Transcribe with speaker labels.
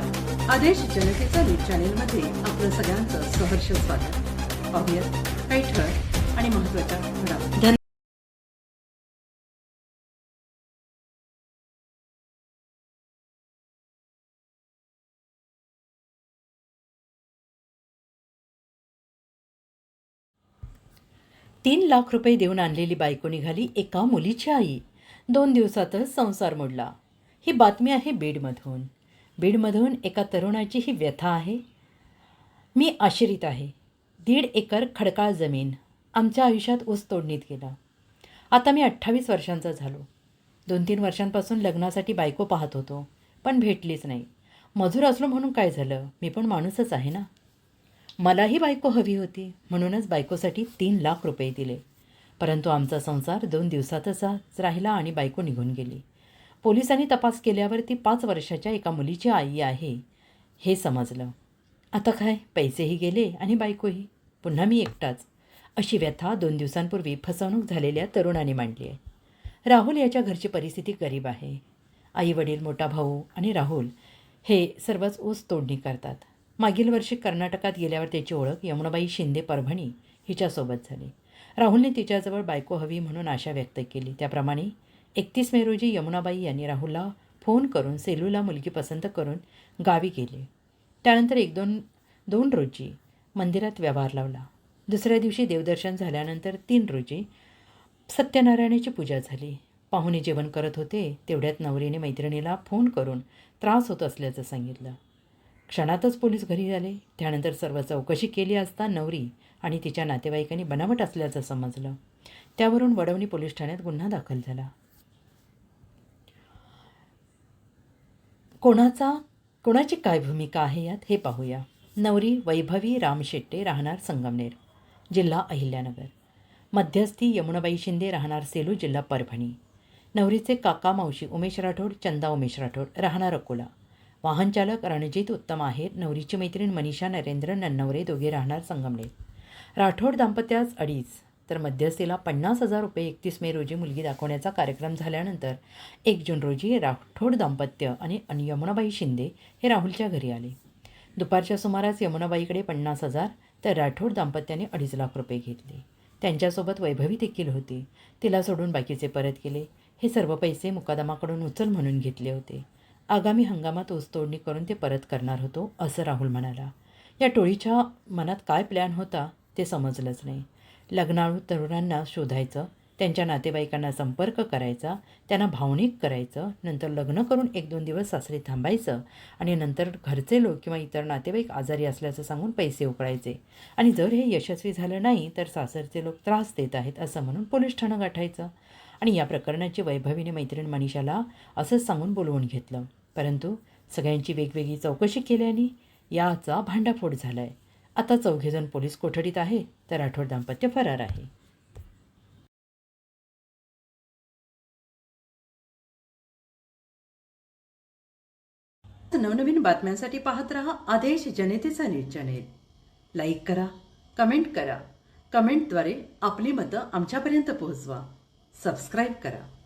Speaker 1: नमस्कार. आदेश जनतेचा न्यूज चॅनेलमध्ये आपलं सगळ्यांचं सहर्ष स्वागत. पाहूया काही ठळक आणि महत्त्वाच्या घडामोडी.
Speaker 2: तीन लाख रुपये देऊन आणलेली बायको निघाली एका मुलीची आई. दोन दिवसातच संसार मोडला. ही बातमी आहे बीडमधून. बीडमधून एका तरुणाची ही व्यथा आहे. मी आश्रित आहे. दीड एकर खडकाळ जमीन. आमच्या आयुष्यात ऊस तोडणीत गेला. आता मी अठ्ठावीस वर्षांचा झालो. दोन तीन वर्षांपासून लग्नासाठी बायको पाहत होतो पण भेटलीच नाही. मजूर असलो म्हणून काय झालं? मी पण माणूसच आहे ना? मलाही बायको हवी होती म्हणूनच बायकोसाठी तीन लाख रुपये दिले. परंतु आमचा संसार दोन दिवसातच राहिला आणि बायको निघून गेली. पोलिसांनी तपास केल्यावर ती पाच वर्षाच्या एका मुलीची आई आहे. हे समजलं. आता काय? पैसेही गेले आणि बायकोही. पुन्हा मी एकटाच. अशी व्यथा दोन दिवसांपूर्वी फसवणूक झालेल्या तरुणाने मांडली आहे. राहुल याच्या घरची परिस्थिती गरीब आहे. आई वडील मोठा भाऊ आणि राहुल हे सर्वच ऊस तोडणी करतात. मागील वर्षी कर्नाटकात गेल्यावर त्याची ओळख यमुनाबाई शिंदे परभणी हिच्यासोबत झाली. राहुलने तिच्याजवळ बायको हवी म्हणून आशा व्यक्त केली. त्याप्रमाणे एकतीस मे रोजी यमुनाबाई यांनी राहुलला फोन करून सेलूला मुलगी पसंत करून गावी गेले. त्यानंतर एक दोन दोन रोजी मंदिरात व्यवहार लावला. दुसऱ्या दिवशी देवदर्शन झाल्यानंतर तीन रोजी सत्यनारायणाची पूजा झाली. पाहुणे जेवण करत होते तेवढ्यात नवरीने मैत्रिणीला फोन करून त्रास होत असल्याचं सांगितलं. क्षणातच पोलीस घरी आले. त्यानंतर सर्व चौकशी केली असता नवरी आणि तिच्या नातेवाईकांनी बनावट असल्याचं समजलं. त्यावरून वडवणी पोलीस ठाण्यात गुन्हा दाखल झाला. कोणाचा कोणाची काय भूमिका आहे यात हे पाहूया. नवरी वैभवी राम शेट्टे राहणार संगमनेर जिल्हा अहिल्यानगर. मध्यस्थी यमुनाबाई शिंदे राहणार सेलू जिल्हा परभणी. नवरीचे काका मावशी उमेश राठोड चंदा उमेश राठोड राहणार अकोला. वाहनचालक रणजित उत्तम आहेत नवरीची मैत्रीण मनीषा नरेंद्र नन्नवरे दोघे राहणार संगमनेर. राठोड दाम्पत्यास अडीच तर मध्यस्थीला पन्नास हजार रुपये एकतीस मे रोजी मुलगी दाखवण्याचा कार्यक्रम झाल्यानंतर एक जून रोजी राठोड दाम्पत्य आणि यमुनाबाई शिंदे हे राहुलच्या घरी आले. दुपारच्या सुमारास यमुनाबाईकडे पन्नास हजार तर राठोड दाम्पत्याने अडीच लाख रुपये घेतले. त्यांच्यासोबत वैभवी देखील होती. तिला सोडून बाकीचे परत केले हे सर्व पैसे मुकादमाकडून उचल म्हणून घेतले होते. आगामी हंगामात ऊसतोडणी करून ते परत करणार होतो असं राहुल म्हणाला. या टोळीच्या मनात काय प्लॅन होता ते समजलंच नाही. लग्नाळू तरुणांना शोधायचं त्यांच्या नातेवाईकांना संपर्क करायचा त्यांना भावनिक करायचं नंतर लग्न करून एक दोन दिवस सासरी थांबायचं आणि नंतर घरचे लोक किंवा इतर नातेवाईक आजारी असल्याचं सांगून पैसे उकळायचे. आणि जर हे यशस्वी झालं नाही तर सासरचे लोक त्रास देत आहेत असं म्हणून पोलीस ठाणं गाठायचं. आणि या प्रकरणाची वैभवीने मैत्रीण मनीषाला असंच सांगून बोलवून घेतलं. परंतु सगळ्यांची वेगवेगळी चौकशी केल्याने याचा भांडाफोड झाला आहे आता चौघेजण पोलीस कोठडीत आहे तर राठोड दाम्पत्य फरार आहे.
Speaker 1: नवनवीन बातम्यांसाठी पाहत रहा आदेश जनतेचा न्यूज चॅनेल. लाईक करा कमेंट करा. कमेंटद्वारे आपली मतं आमच्यापर्यंत पोहोचवा. सबस्क्राईब करा.